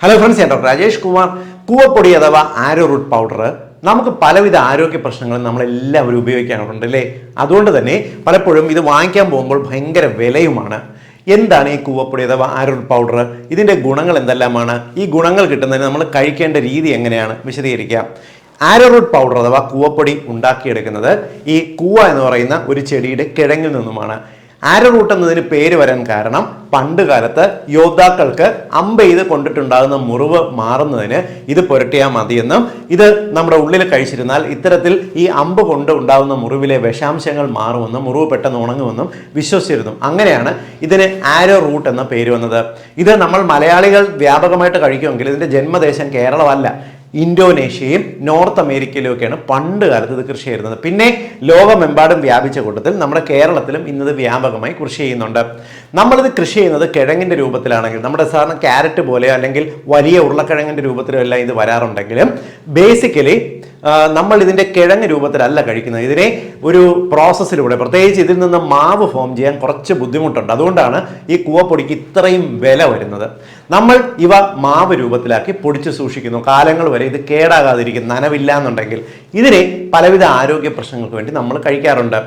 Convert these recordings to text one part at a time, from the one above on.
Hello friends ഞാൻ doctor Rajesh Kumar. കൂവപ്പൊടി അഥവാ ആരോ റൂട്ട് പൗഡർ നമുക്ക് പലവിധ ആരോഗ്യ പ്രശ്നങ്ങളും നമ്മളെല്ലാവരും ഉപയോഗിക്കാറുണ്ട് അല്ലേ? അതുകൊണ്ട് തന്നെ പലപ്പോഴും ഇത് വാങ്ങിക്കാൻ പോകുമ്പോൾ ഭയങ്കര വിലയുമാണ്. എന്താണ് ഈ കൂവപ്പൊടി അഥവാ ആരോ റൂട്ട് പൗഡർ? ഇതിന്റെ ഗുണങ്ങൾ എന്തെല്ലാമാണ്? ഈ ഗുണങ്ങൾ കിട്ടുന്നതിന് നമ്മൾ കഴിക്കേണ്ട രീതി എങ്ങനെയാണ്? വിശദീകരിക്കാം. ആരോറൂട്ട് പൗഡർ അഥവാ കൂവപ്പൊടി ഉണ്ടാക്കിയെടുക്കുന്നത് ഈ കൂവ എന്ന് പറയുന്ന ഒരു ചെടിയുടെ കിഴങ്ങിൽ നിന്നുമാണ്. ആരോ റൂട്ട് എന്നതിന് പേര് വരാൻ കാരണം പണ്ട് കാലത്ത് യോദ്ധാക്കൾക്ക് അമ്പ് ചെയ്ത് കൊണ്ടിട്ടുണ്ടാകുന്ന മുറിവ് മാറുന്നതിന് ഇത് പുരട്ടിയാൽ മതിയെന്നും ഇത് നമ്മുടെ ഉള്ളിൽ കഴിച്ചിരുന്നാൽ ഇത്തരത്തിൽ ഈ അമ്പ് കൊണ്ട് ഉണ്ടാകുന്ന മുറിവിലെ വിഷാംശങ്ങൾ മാറുമെന്നും മുറിവ് പെട്ടെന്ന് ഉണങ്ങുമെന്നും വിശ്വസിച്ചിരുന്നു. അങ്ങനെയാണ് ഇതിന് ആരോ റൂട്ട് എന്ന പേര് വന്നത്. ഇത് നമ്മൾ മലയാളികൾ വ്യാപകമായിട്ട് കഴിക്കുമെങ്കിൽ ഇതിന്റെ ജന്മദേശം കേരളമല്ല. ഇന്തോനേഷ്യയും നോർത്ത് അമേരിക്കയിലും ഒക്കെയാണ് പണ്ട് കാലത്ത് ഇത് കൃഷി ചെയ്യുന്നത് പിന്നെ ലോകമെമ്പാടും വ്യാപിച്ച കൂട്ടത്തിൽ നമ്മുടെ കേരളത്തിലും ഇന്നത് വ്യാപകമായി കൃഷി ചെയ്യുന്നുണ്ട്. നമ്മളിത് കൃഷി ചെയ്യുന്നത് കിഴങ്ങിന്റെ രൂപത്തിലാണെങ്കിൽ നമ്മുടെ സാധാരണ ക്യാരറ്റ് പോലെയോ അല്ലെങ്കിൽ വലിയ ഉരുളക്കിഴങ്ങിന്റെ രൂപത്തിലോ എല്ലാം ഇത് വരാറുണ്ടെങ്കിലും ബേസിക്കലി നമ്മൾ ഇതിന്റെ കിഴങ്ങ് രൂപത്തിലല്ല കഴിക്കുന്നത്. ഇതിനെ ഒരു പ്രോസസ്സിലൂടെ പ്രത്യേകിച്ച് ഇതിൽ നിന്ന് മാവ് ഫോം ചെയ്യാൻ കുറച്ച് ബുദ്ധിമുട്ടുണ്ട്. അതുകൊണ്ടാണ് ഈ കൂവപ്പൊടിക്ക് ഇത്രയും വില വരുന്നത്. നമ്മൾ ഇവ മാവ് രൂപത്തിലാക്കി പൊടിച്ച് സൂക്ഷിക്കുന്നു. കാലങ്ങൾ വരെ ഇത് കേടാകാതിരിക്കും നനവില്ല എന്നുണ്ടെങ്കിൽ ഇതിനെ പലവിധ ആരോഗ്യ പ്രശ്നങ്ങൾക്ക് വേണ്ടി നമ്മൾ കഴിക്കാറുണ്ട്.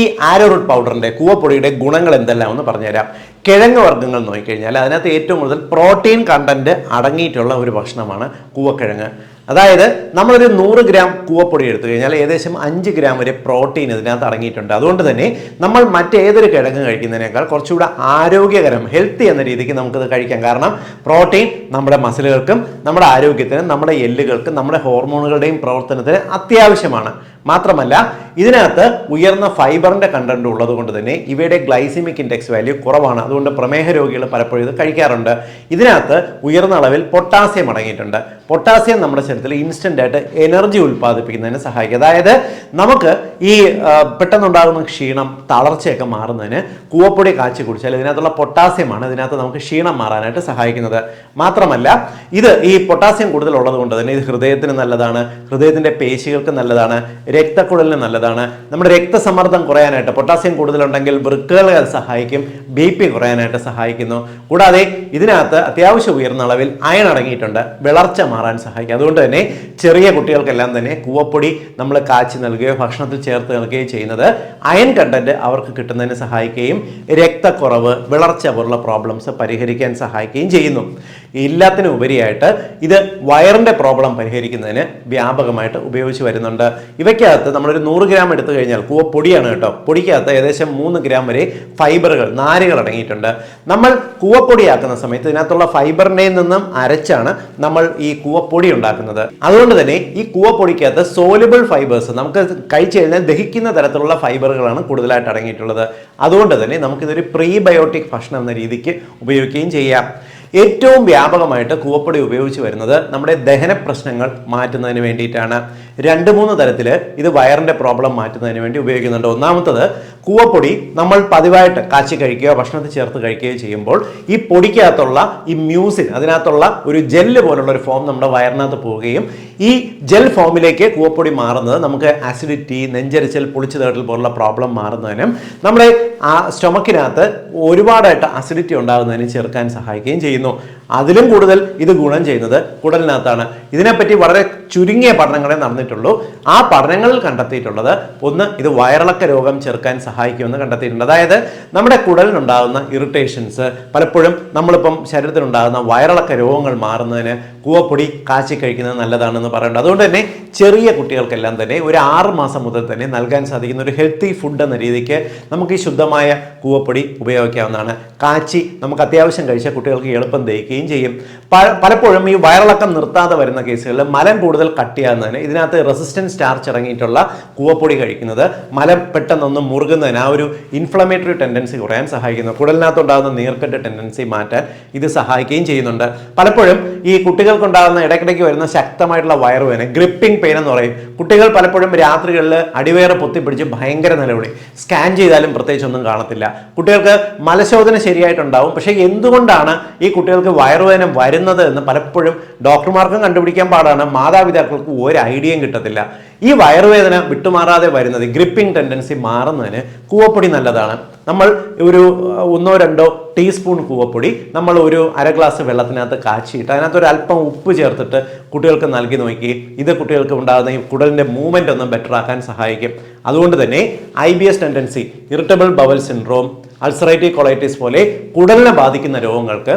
ഈ ആരോ റൂട്ട് പൗഡറിന്റെ കൂവപ്പൊടിയുടെ ഗുണങ്ങൾ എന്തെല്ലാം എന്ന് പറഞ്ഞുതരാം. കിഴങ്ങ് വർഗങ്ങൾ നോക്കിക്കഴിഞ്ഞാൽ അതിനകത്ത് ഏറ്റവും കൂടുതൽ പ്രോട്ടീൻ കണ്ടന്റ് അടങ്ങിയിട്ടുള്ള ഒരു ഭക്ഷണമാണ് കൂവക്കിഴങ്ങ്. അതായത് നമ്മളൊരു നൂറ് ഗ്രാം കൂവപ്പൊടി എടുത്തു കഴിഞ്ഞാൽ ഏകദേശം അഞ്ച് ഗ്രാം വരെ പ്രോട്ടീൻ ഇതിനകത്ത് അടങ്ങിയിട്ടുണ്ട്. അതുകൊണ്ട് തന്നെ നമ്മൾ മറ്റേതൊരു കിഴങ്ങ് കഴിക്കുന്നതിനേക്കാൾ കുറച്ചുകൂടെ ആരോഗ്യകരം ഹെൽത്തി എന്ന രീതിക്ക് നമുക്കിത് കഴിക്കാം. കാരണം പ്രോട്ടീൻ നമ്മുടെ മസിലുകൾക്കും നമ്മുടെ ആരോഗ്യത്തിനും നമ്മുടെ എല്ലുകൾക്കും നമ്മുടെ ഹോർമോണുകളുടെയും പ്രവർത്തനത്തിന് അത്യാവശ്യമാണ്. മാത്രമല്ല ഇതിനകത്ത് ഉയർന്ന ഫൈബറിന്റെ കണ്ടന്റ് ഉള്ളത് കൊണ്ട് തന്നെ ഇവയുടെ ഗ്ലൈസിമിക് ഇൻഡെക്സ് വാല്യൂ കുറവാണ്. അതുകൊണ്ട് പ്രമേഹ രോഗികൾ പലപ്പോഴും ഇത് കഴിക്കാറുണ്ട്. ഇതിനകത്ത് ഉയർന്ന അളവിൽ പൊട്ടാസ്യം അടങ്ങിയിട്ടുണ്ട്. പൊട്ടാസ്യം നമ്മുടെ ശരീരത്തിൽ ഇൻസ്റ്റന്റ് ആയിട്ട് എനർജി ഉൽപ്പാദിപ്പിക്കുന്നതിന് സഹായിക്കും. അതായത് നമുക്ക് ഈ പെട്ടെന്നുണ്ടാകുന്ന ക്ഷീണം തളർച്ചയൊക്കെ മാറുന്നതിന് കൂവപ്പൊടി കാച്ചി കുടിച്ചാൽ ഇതിനകത്തുള്ള പൊട്ടാസ്യമാണ് ഇതിനകത്ത് നമുക്ക് ക്ഷീണം മാറാനായിട്ട് സഹായിക്കുന്നത്. മാത്രമല്ല ഇത് ഈ പൊട്ടാസ്യം കൂടുതൽ ഉള്ളത് കൊണ്ട് തന്നെ ഇത് ഹൃദയത്തിന് നല്ലതാണ് ഹൃദയത്തിന്റെ പേശികൾക്ക് നല്ലതാണ് രക്തക്കുഴലിന് നല്ലതാണ്. നമ്മുടെ രക്തസമ്മർദ്ദം കുറയാനായിട്ട് പൊട്ടാസ്യം കൂടുതലുണ്ടെങ്കിൽ വൃക്കകളെ അത് സഹായിക്കും ബി പി കുറയാനായിട്ട് സഹായിക്കുന്നു. കൂടാതെ ഇതിനകത്ത് അത്യാവശ്യം ഉയർന്ന അളവിൽ അയൺ അടങ്ങിയിട്ടുണ്ട്. വിളർച്ച മാറാൻ സഹായിക്കും. അതുകൊണ്ട് തന്നെ ചെറിയ കുട്ടികൾക്കെല്ലാം തന്നെ കൂവപ്പൊടി നമ്മൾ കാച്ചി നൽകുകയോ ഭക്ഷണത്തിൽ ചേർത്ത് നൽകുകയോ ചെയ്യുന്നത് അയൺ കണ്ടന്റ് അവർക്ക് കിട്ടുന്നതിന് സഹായിക്കുകയും രക്തക്കുറവ് വിളർച്ച പോലുള്ള പ്രോബ്ലംസ് പരിഹരിക്കാൻ സഹായിക്കുകയും ചെയ്യുന്നു. എല്ലാത്തിനും ഉപരിയായിട്ട് ഇത് വയറിന്റെ പ്രോബ്ലം പരിഹരിക്കുന്നതിന് വ്യാപകമായിട്ട് ഉപയോഗിച്ച് വരുന്നുണ്ട്. ഇവയ്ക്കകത്ത് നമ്മളൊരു നൂറ് ഗ്രാം എടുത്തു കഴിഞ്ഞാൽ കൂവ പൊടിയാണ് കേട്ടോ. പൊടിക്കകത്ത് ഏകദേശം മൂന്ന് ഗ്രാം വരെ ഫൈബറുകൾ നാരുകൾ അടങ്ങിയിട്ടുണ്ട്. നമ്മൾ കൂവപ്പൊടിയാക്കുന്ന സമയത്ത് ഇതിനകത്തുള്ള ഫൈബറിനെ നിന്നും അരച്ചാണ് നമ്മൾ ഈ കൂവപ്പൊടി ഉണ്ടാക്കുന്നത്. അതുകൊണ്ട് തന്നെ ഈ കൂവപ്പൊടിക്കകത്ത് സോലിബിൾ ഫൈബേഴ്സ് നമുക്ക് കഴിച്ചു കഴിഞ്ഞാൽ ദഹിക്കുന്ന തരത്തിലുള്ള ഫൈബറുകളാണ് കൂടുതലായിട്ട് അടങ്ങിയിട്ടുള്ളത്. അതുകൊണ്ട് തന്നെ നമുക്കിതൊരു പ്രീബയോട്ടിക് ഭക്ഷണം എന്ന രീതിക്ക് ഉപയോഗിക്കുകയും ചെയ്യാം. ഏറ്റവും വ്യാപകമായിട്ട് കൂവപ്പൊടി ഉപയോഗിച്ച് വരുന്നത് നമ്മുടെ ദഹന പ്രശ്നങ്ങൾ മാറ്റുന്നതിന് വേണ്ടിയിട്ടാണ്. രണ്ട് മൂന്ന് തരത്തിൽ ഇത് വയറിന്റെ പ്രോബ്ലം മാറ്റുന്നതിന് വേണ്ടി ഉപയോഗിക്കുന്നുണ്ട്. ഒന്നാമത്തത് കൂവപ്പൊടി നമ്മൾ പതിവായിട്ട് കാച്ചി കഴിക്കുകയോ ഭക്ഷണത്തിൽ ചേർത്ത് കഴിക്കുകയോ ചെയ്യുമ്പോൾ ഈ പൊടിക്കകത്തുള്ള ഈ മ്യൂസിൻ അതിനകത്തുള്ള ഒരു ജെല്ല് പോലുള്ള ഒരു ഫോം നമ്മുടെ വയറിനകത്ത് പോവുകയും ഈ ജെൽ ഫോമിലേക്ക് കൂവപ്പൊടി മാറുന്നത് നമുക്ക് ആസിഡിറ്റി നെഞ്ചരിച്ചൽ പുളിച്ചു തേട്ടൽ പോലുള്ള പ്രോബ്ലം മാറുന്നതിനും നമ്മുടെ ആ സ്റ്റൊമക്കിനകത്ത് ഒരുപാടായിട്ട് അസിഡിറ്റി ഉണ്ടാകുന്നതിന് ചെറുക്കാൻ സഹായിക്കുകയും ചെയ്യുന്നു. അതിലും കൂടുതൽ ഇത് ഗുണം ചെയ്യുന്നത് കുടലിനകത്താണ്. ഇതിനെപ്പറ്റി വളരെ ചുരുങ്ങിയ പഠനങ്ങളെ നടന്നിട്ടുള്ളൂ ആ പഠനങ്ങളിൽ കണ്ടെത്തിയിട്ടുള്ളത് ഒന്ന് ഇത് വയറിളക്ക രോഗം ചെറുക്കാൻ സഹായിക്കുമെന്ന് കണ്ടെത്തിയിട്ടുണ്ട്. അതായത് നമ്മുടെ കുടലിനുണ്ടാകുന്ന ഇറിറ്റേഷൻസ് പലപ്പോഴും നമ്മളിപ്പം ശരീരത്തിനുണ്ടാകുന്ന വയറിളക്ക രോഗങ്ങൾ മാറുന്നതിന് കൂവപ്പൊടി കാച്ചി കഴിക്കുന്നത് നല്ലതാണെന്ന് പറയുന്നുണ്ട്. അതുകൊണ്ട് തന്നെ ചെറിയ കുട്ടികൾക്കെല്ലാം തന്നെ ഒരു ആറ് മാസം മുതൽ തന്നെ നൽകാൻ സാധിക്കുന്ന ഒരു ഹെൽത്തി ഫുഡ് എന്ന രീതിക്ക് നമുക്ക് ഈ ശുദ്ധമായ കൂവപ്പൊടി ഉപയോഗിക്കാവുന്നതാണ്. കാച്ചി നമുക്ക് അത്യാവശ്യം കഴിച്ച കുട്ടികൾക്ക് എളുപ്പം ദഹിക്കുകയും ചെയ്യും. പലപ്പോഴും ഈ വയറിളക്കം നിർത്താതെ വരുന്ന കേസുകളിൽ മലം കൂടുതൽ കട്ടിയാകുന്നതിന് ഇതിനകത്ത് റെസിസ്റ്റൻസ് സ്റ്റാർച്ച് ഇറങ്ങിയിട്ടുള്ള കൂവപ്പൊടി കഴിക്കുന്നത്. മല പെട്ടെന്നൊന്ന് മുറുകുന്നതിന് ആ ഒരു ഇൻഫ്ലമേറ്ററി ടെൻഡൻസി കുറയാൻ സഹായിക്കുന്നു. കുടലിനകത്തുണ്ടാകുന്ന നീർക്കെട്ട് ടെൻഡൻസി മാറ്റാൻ ഇത് സഹായിക്കുകയും ചെയ്യുന്നുണ്ട്. പലപ്പോഴും ഈ കുട്ടികൾക്കുണ്ടാകുന്ന ഇടയ്ക്കിടയ്ക്ക് വരുന്ന ശക്തമായിട്ടുള്ള വയറുവേദന ഗ്രിപ്പിംഗ് പെയിൻ എന്ന് പറയും. കുട്ടികൾ പലപ്പോഴും രാത്രികളിൽ അടിവയറ് പൊത്തിപ്പിടിച്ച് ഭയങ്കര നിലവിളി. സ്കാൻ ചെയ്താലും പ്രത്യേകിച്ച് ഒന്നും കാണത്തില്ല. കുട്ടികൾക്ക് മലശോധന ശരിയായിട്ടുണ്ടാവും. പക്ഷേ എന്തുകൊണ്ടാണ് ഈ കുട്ടികൾക്ക് വയറുവേദന വരുന്നത് എന്ന് പലപ്പോഴും ഡോക്ടർമാർക്കും കണ്ടുപിടിക്കാൻ പാടാണ്. മാതാപിതാക്കൾക്ക് ഒരു ഐഡിയയും കിട്ടത്തില്ല. ഈ വയറുവേദന വിട്ടുമാറാതെ വരുന്നത് ഗ്രിപ്പിംഗ് ടെൻഡൻസി മാറുന്നതിന് കൂവപ്പൊടി നല്ലതാണ്. നമ്മൾ ഒരു ഒന്നോ രണ്ടോ ടീസ്പൂൺ കൂവപ്പൊടി നമ്മൾ ഒരു അര ഗ്ലാസ് വെള്ളത്തിനകത്ത് കാച്ചിയിട്ട് അതിനകത്ത് ഒരു അല്പം ഉപ്പ് ചേർത്തിട്ട് കുട്ടികൾക്ക് നൽകി നോക്കി. ഇത് കുട്ടികൾക്ക് ഉണ്ടാകുന്ന ഈ കുടലിന്റെ മൂവ്മെന്റ് ഒന്ന് ബെറ്റർ ആക്കാൻ സഹായിക്കും. അതുകൊണ്ട് തന്നെ I B S tendency irritable bowel syndrome ulcerative colitis പോലെ കുടലിനെ ബാധിക്കുന്ന രോഗങ്ങൾക്ക്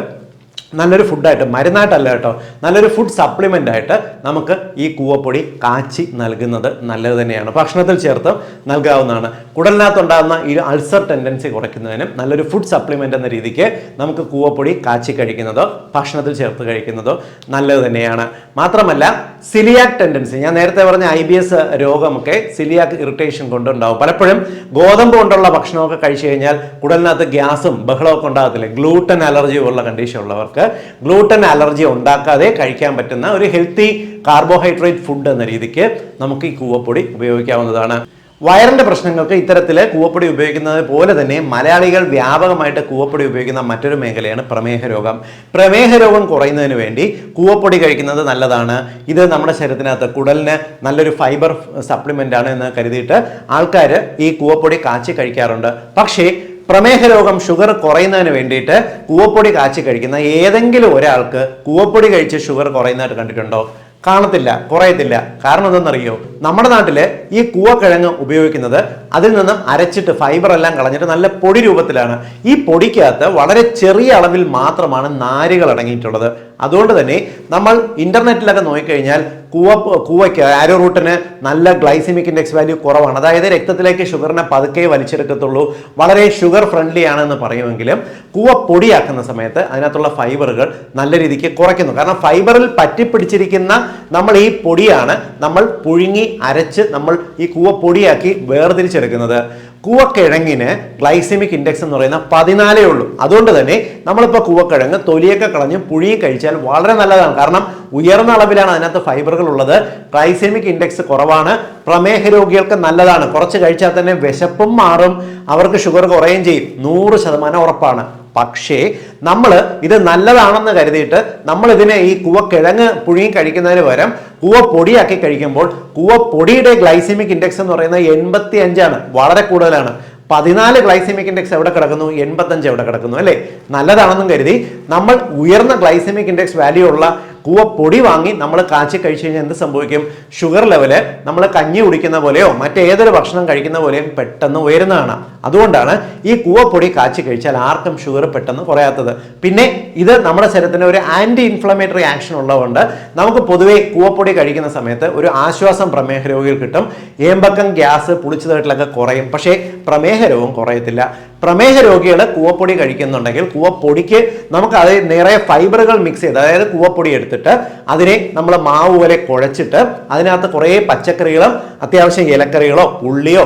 നല്ലൊരു ഫുഡായിട്ട് മരുന്നായിട്ടല്ല കേട്ടോ നല്ലൊരു ഫുഡ് സപ്ലിമെന്റ് ആയിട്ട് നമുക്ക് ഈ കൂവപ്പൊടി കാച്ചി നൽകുന്നത് നല്ലത് തന്നെയാണ്. ഭക്ഷണത്തിൽ ചേർത്ത് നൽകാവുന്നതാണ്. കുടലിനകത്തുണ്ടാകുന്ന ഈ അൾസർ ടെൻഡൻസി കുറയ്ക്കുന്നതിനും നല്ലൊരു ഫുഡ് സപ്ലിമെന്റ് എന്ന രീതിക്ക് നമുക്ക് കൂവപ്പൊടി കാച്ചി കഴിക്കുന്നതോ ഭക്ഷണത്തിൽ ചേർത്ത് കഴിക്കുന്നതോ നല്ലത് തന്നെയാണ്. മാത്രമല്ല സിലിയാക് ടെൻഡൻസി ഞാൻ നേരത്തെ പറഞ്ഞ ഐ ബി എസ് രോഗമൊക്കെ സിലിയാക് ഇറിറ്റേഷൻ കൊണ്ടുണ്ടാവും. പലപ്പോഴും ഗോതമ്പ് കൊണ്ടുള്ള ഭക്ഷണമൊക്കെ കഴിച്ചു കഴിഞ്ഞാൽ കുടലിനകത്ത് ഗ്യാസും ബഹളമൊക്കെ ഉണ്ടാകത്തില്ല. ഗ്ലൂട്ടൻ അലർജി ഉള്ള കണ്ടീഷൻ ഉള്ളവർക്ക് ഗ്ലൂട്ടൻ അലർജി ഉണ്ടാക്കാതെ കഴിക്കാൻ പറ്റുന്ന ഒരു ഹെൽത്തി കാർബോഹൈഡ്രേറ്റ് ഫുഡ് എന്ന രീതിക്ക് നമുക്ക് ഈ കൂവപ്പൊടി ഉപയോഗിക്കാവുന്നതാണ്. വയറിന്റെ പ്രശ്നങ്ങൾക്ക് ഇത്തരത്തിൽ കൂവപ്പൊടി ഉപയോഗിക്കുന്നത് പോലെ തന്നെ മലയാളികൾ വ്യാപകമായിട്ട് കൂവപ്പൊടി ഉപയോഗിക്കുന്ന മറ്റൊരു മേഖലയാണ് പ്രമേഹ രോഗം. പ്രമേഹ രോഗം കുറയുന്നതിന് വേണ്ടി കൂവപ്പൊടി കഴിക്കുന്നത് നല്ലതാണ്. ഇത് നമ്മുടെ ശരീരത്തിനകത്ത് കുടലിന് നല്ലൊരു ഫൈബർ സപ്ലിമെന്റ് ആണ് എന്ന് കരുതിയിട്ട് ആൾക്കാർ ഈ കൂവപ്പൊടി കാച്ചി കഴിക്കാറുണ്ട്. പക്ഷേ പ്രമേഹ രോഗം ഷുഗർ കുറയുന്നതിന് വേണ്ടിയിട്ട് കൂവപ്പൊടി കാച്ചി കഴിക്കുന്ന ഏതെങ്കിലും ഒരാൾക്ക് കൂവപ്പൊടി കഴിച്ച് ഷുഗർ കുറയുന്നതായിട്ട് കണ്ടിട്ടുണ്ടോ? കാണത്തില്ല കുറയത്തില്ല. കാരണം എന്തെന്നറിയോ നമ്മുടെ നാട്ടിൽ ഈ കൂവക്കിഴങ്ങ് ഉപയോഗിക്കുന്നത് അതിൽ നിന്നും അരച്ചിട്ട് ഫൈബർ എല്ലാം കളഞ്ഞിട്ട് നല്ല പൊടി രൂപത്തിലാണ്. ഈ പൊടിക്കകത്ത് വളരെ ചെറിയ അളവിൽ മാത്രമാണ് നാരുകൾ അടങ്ങിയിട്ടുള്ളത്. അതുകൊണ്ട് തന്നെ നമ്മൾ ഇന്റർനെറ്റിലൊക്കെ നോക്കിക്കഴിഞ്ഞാൽ കൂവ കൂവയ്ക്ക് ആരോ റൂട്ടിന് നല്ല ഗ്ലൈസിമിക് ഇൻഡെക്സ് വാല്യൂ കുറവാണ്. അതായത് രക്തത്തിലേക്ക് ഷുഗറിനെ പതുക്കെ വലിച്ചെടുക്കത്തുള്ളൂ. വളരെ ഷുഗർ ഫ്രണ്ട്ലി ആണെന്ന് പറയുമെങ്കിലും കൂവ പൊടിയാക്കുന്ന സമയത്ത് അതിനകത്തുള്ള ഫൈബറുകൾ നല്ല രീതിക്ക് കുറയ്ക്കുന്നു. കാരണം ഫൈബറിൽ പറ്റിപ്പിടിച്ചിരിക്കുന്ന നമ്മൾ ഈ പൊടിയാണ് നമ്മൾ പുഴുങ്ങി അരച്ച് നമ്മൾ ഈ കൂവ പൊടിയാക്കി വേർതിരിച്ചെടുക്കുന്നത്. കൂവക്കിഴങ്ങിന് ഗ്ലൈസമിക് ഇൻഡെക്സ് എന്ന് പറയുന്ന പതിനാലേ ഉള്ളൂ. അതുകൊണ്ട് തന്നെ നമ്മളിപ്പോൾ കൂവക്കിഴങ്ങ് തൊലിയൊക്കെ കളഞ്ഞ് പുഴിയും കഴിച്ചാൽ വളരെ നല്ലതാണ്. കാരണം ഉയർന്ന അളവിലാണ് അതിനകത്ത് ഫൈബറുകൾ ഉള്ളത്. ഗ്ലൈസമിക് ഇൻഡെക്സ് കുറവാണ്. പ്രമേഹ രോഗികൾക്ക് നല്ലതാണ്. കുറച്ച് കഴിച്ചാൽ തന്നെ വിശപ്പും മാറും. അവർക്ക് ഷുഗർ കുറയും ചെയ്യും. നൂറ് ശതമാനം ഉറപ്പാണ്. പക്ഷേ നമ്മൾ ഇത് നല്ലതാണെന്ന് കരുതിയിട്ട് നമ്മൾ ഇതിനെ ഈ കൂവക്കിഴങ്ങ് പുഴുങ്ങി കഴിക്കുന്നതിന് പകരം കൂവ പൊടിയാക്കി കഴിക്കുമ്പോൾ കൂവ പൊടിയുടെ ഗ്ലൈസിമിക് ഇൻഡെക്സ് എന്ന് പറയുന്നത് എൺപത്തി അഞ്ചാണ് വളരെ കൂടുതലാണ്. പതിനാല് ഗ്ലൈസമിക് ഇൻഡെക്സ് എവിടെ കിടക്കുന്നു? എൺപത്തഞ്ച് എവിടെ കിടക്കുന്നു? അല്ലേ? നല്ലതാണെന്നും കരുതി നമ്മൾ ഉയർന്ന ഗ്ലൈസമിക് ഇൻഡെക്സ് വാല്യൂ ഉള്ള കൂവ പൊടി വാങ്ങി നമ്മൾ കാച്ചി കഴിച്ചു കഴിഞ്ഞാൽ എന്ത് സംഭവിക്കും? ഷുഗർ ലെവൽ നമ്മൾ കഞ്ഞി കുടിക്കുന്ന പോലെയോ മറ്റേതൊരു ഭക്ഷണം കഴിക്കുന്ന പോലെയും പെട്ടെന്ന് ഉയരുന്നതാണ്. അതുകൊണ്ടാണ് ഈ കൂവപ്പൊടി കാച്ചി കഴിച്ചാൽ ആർക്കും ഷുഗർ പെട്ടെന്ന് കുറയാത്തത്. പിന്നെ ഇത് നമ്മുടെ ശരീരത്തിന് ഒരു ആന്റി ഇൻഫ്ലമേറ്ററി ആക്ഷൻ ഉള്ളതുകൊണ്ട് നമുക്ക് പൊതുവേ കൂവപ്പൊടി കഴിക്കുന്ന സമയത്ത് ഒരു ആശ്വാസം പ്രമേഹ രോഗികൾ കിട്ടും. ഏമ്പക്കം ഗ്യാസ് പുളിച്ചതായിട്ടുള്ളൊക്കെ കുറയും. പക്ഷേ പ്രമേഹ രോഗം കുറയത്തില്ല. പ്രമേഹ രോഗികൾ കൂവപ്പൊടി കഴിക്കുന്നുണ്ടെങ്കിൽ കൂവപ്പൊടിക്ക് നമുക്ക് അത് നിറയെ ഫൈബറുകൾ മിക്സ് ചെയ്ത് അതായത് കൂവപ്പൊടി എടുത്തിട്ട് അതിനെ നമ്മൾ മാവ് പോലെ കുഴച്ചിട്ട് അതിനകത്ത് കുറേ പച്ചക്കറികളും അത്യാവശ്യം ഇലക്കറികളോ ഉള്ളിയോ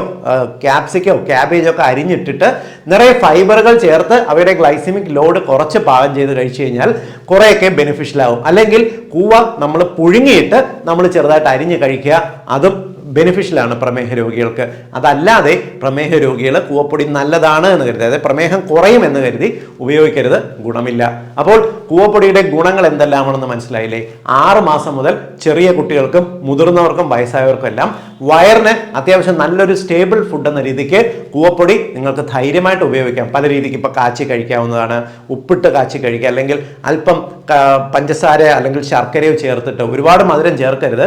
ക്യാപ്സിക്കോ ക്യാബേജോ ഒക്കെ അരിഞ്ഞിട്ടിട്ട് നിറയെ ഫൈബറുകൾ ചേർത്ത് അവയുടെ ഗ്ലൈസിമിക് ലോഡ് കുറച്ച് പാകം ചെയ്ത് കഴിച്ചു കഴിഞ്ഞാൽ കുറേയൊക്കെ ബെനിഫിഷ്യൽ ആവും. അല്ലെങ്കിൽ കൂവ നമ്മൾ പുഴുങ്ങിയിട്ട് നമ്മൾ ചെറുതായിട്ട് അരിഞ്ഞ് കഴിക്കുക അതും ബെനിഫിഷ്യലാണ് പ്രമേഹ രോഗികൾക്ക്. അതല്ലാതെ പ്രമേഹ രോഗികൾ കൂവപ്പൊടി നല്ലതാണ് എന്ന് കരുതി. അതായത് പ്രമേഹം കുറയുമെന്ന് കരുതി ഉപയോഗിക്കരുത് ഗുണമില്ല. അപ്പോൾ കൂവപ്പൊടിയുടെ ഗുണങ്ങൾ എന്തെല്ലാമാണെന്ന് മനസ്സിലായില്ലേ? ആറ് മാസം മുതൽ ചെറിയ കുട്ടികൾക്കും മുതിർന്നവർക്കും വയസ്സായവർക്കും എല്ലാം വയറിന് അത്യാവശ്യം നല്ലൊരു സ്റ്റേബിൾ ഫുഡ് എന്ന രീതിക്ക് കൂവപ്പൊടി നിങ്ങൾക്ക് ധൈര്യമായിട്ട് ഉപയോഗിക്കാം. പല രീതിക്ക് ഇപ്പോൾ കാച്ചി കഴിക്കാവുന്നതാണ്. ഉപ്പിട്ട് കാച്ചി കഴിക്കുക. അല്ലെങ്കിൽ അല്പം പഞ്ചസാര അല്ലെങ്കിൽ ശർക്കരയോ ചേർത്തിട്ട് ഒരുപാട് മധുരം ചേർക്കരുത്.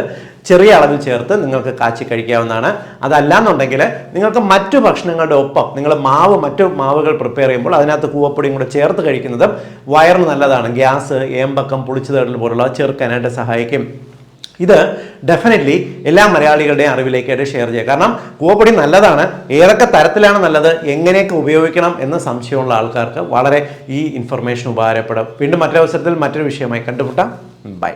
ചെറിയ അളവിൽ ചേർത്ത് നിങ്ങൾക്ക് കാച്ചി കഴിക്കാവുന്നതാണ്. അതല്ലാന്നുണ്ടെങ്കിൽ നിങ്ങൾക്ക് മറ്റു ഭക്ഷണങ്ങളുടെ ഒപ്പം നിങ്ങൾ മാവ് മറ്റു മാവുകൾ പ്രിപ്പയർ ചെയ്യുമ്പോൾ അതിനകത്ത് കൂവപ്പൊടിയും കൂടെ ചേർത്ത് കഴിക്കുന്നതും വയറിന് നല്ലതാണ്. ഗ്യാസ് ഏമ്പക്കം പുളിച്ചുതേടൽ പോലുള്ള ചെറുക്കാനായിട്ട് സഹായിക്കും. ഇത് ഡെഫിനറ്റ്ലി എല്ലാ മലയാളികളുടെയും അറിവിലേക്കായിട്ട് ഷെയർ ചെയ്യുക കാരണം കൂവപ്പൊടി നല്ലതാണ് ഏതൊക്കെ തരത്തിലാണ് നല്ലത് എങ്ങനെയൊക്കെ ഉപയോഗിക്കണം എന്ന് സംശയമുള്ള ആൾക്കാർക്ക് വളരെ ഈ ഇൻഫർമേഷൻ ഉപകാരപ്പെടും. വീണ്ടും മറ്റൊരവസരത്തിൽ മറ്റൊരു വിഷയമായി കണ്ടുമുട്ടാം. ബൈ